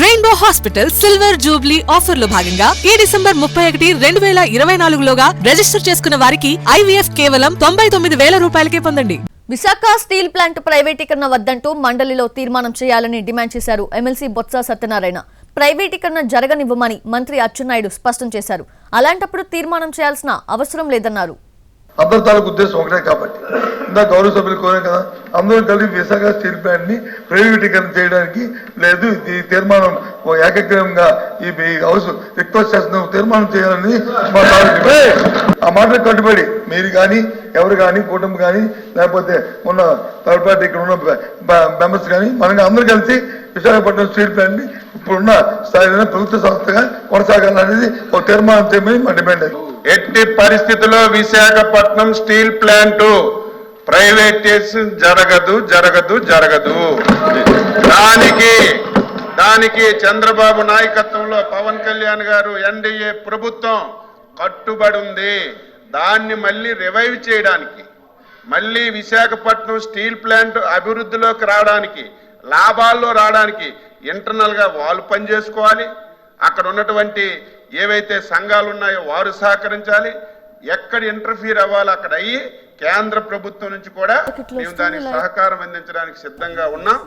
Rainbow hospital silver Jubilee ఆఫర్లో భాగంగా ఈ డిసెంబర్ ముప్పై ఒకటి రెండు వేల ఇరవై నాలుగులోగా రిజిస్టర్ చేసుకున్న వారికి ఐవీఎఫ్ కేవలం తొంభై తొమ్మిది వేల రూపాయలకే పొందండి. విశాఖ స్టీల్ ప్లాంట్ ప్రైవేటీకరణ వద్దంటూ మండలిలో తీర్మానం చేయాలని డిమాండ్ చేశారు ఎమ్మెల్సీ బొత్స సత్యనారాయణ. ప్రైవేటీకరణ జరగనివ్వమని మంత్రి అచ్చెన్నాయుడు స్పష్టం చేశారు. అలాంటప్పుడు తీర్మానం చేయాల్సిన అవసరం లేదన్నారు. అందరి తాలూకు ఉద్దేశం ఒకటే కాబట్టి ఇందా గౌరవ సభ్యులు కోరాం కదా అందరం కలిసి విశాఖ స్టీల్ ప్లాంట్ని ప్రైవేటీకరణ చేయడానికి లేదు ఈ తీర్మానం ఓ ఏకగ్రీవంగా ఈ హౌస్ రిక్వెస్ట్ చేస్తున్న తీర్మానం చేయాలని మా. ఆ మాటకు కట్టుబడి మీరు కానీ ఎవరు కానీ కుటుంబం కానీ లేకపోతే ఉన్న థర్డ్ పార్టీ ఇక్కడ ఉన్న మెంబర్స్ కానీ మనం అందరూ కలిసి విశాఖపట్నం స్టీల్ ప్లాంట్ని ఇప్పుడున్న స్థాయిలో ప్రభుత్వ సంస్థగా కొనసాగాలనేది ఒక తీర్మానం చేయమని మా డిమాండ్ అది ఎట్టి పరిస్థితుల్లో విశాఖపట్నం స్టీల్ ప్లాంట్ ప్రైవేటైజేషన్ జరగదు జరగదు జరగదు. దానికి దానికి చంద్రబాబు నాయకత్వంలో పవన్ కళ్యాణ్ గారు ఎన్డీఏ ప్రభుత్వం కట్టుబడి ఉంది. దాన్ని మళ్ళీ రివైవ్ చేయడానికి మళ్ళీ విశాఖపట్నం స్టీల్ ప్లాంట్ అభివృద్ధిలోకి రావడానికి లాభాల్లో రావడానికి ఇంటర్నల్గా వాళ్ళు పనిచేసుకోవాలి అక్కడ ఉన్నటువంటి ఏవైతే సంఘాలు ఉన్నాయో వారు సహకరించాలి. ఎక్కడ ఇంటర్ఫీర్ అవ్వాలి అక్కడ అయ్యి కేంద్ర ప్రభుత్వం నుంచి కూడా మేము దానికి సహకారం అందించడానికి సిద్ధంగా ఉన్నాం.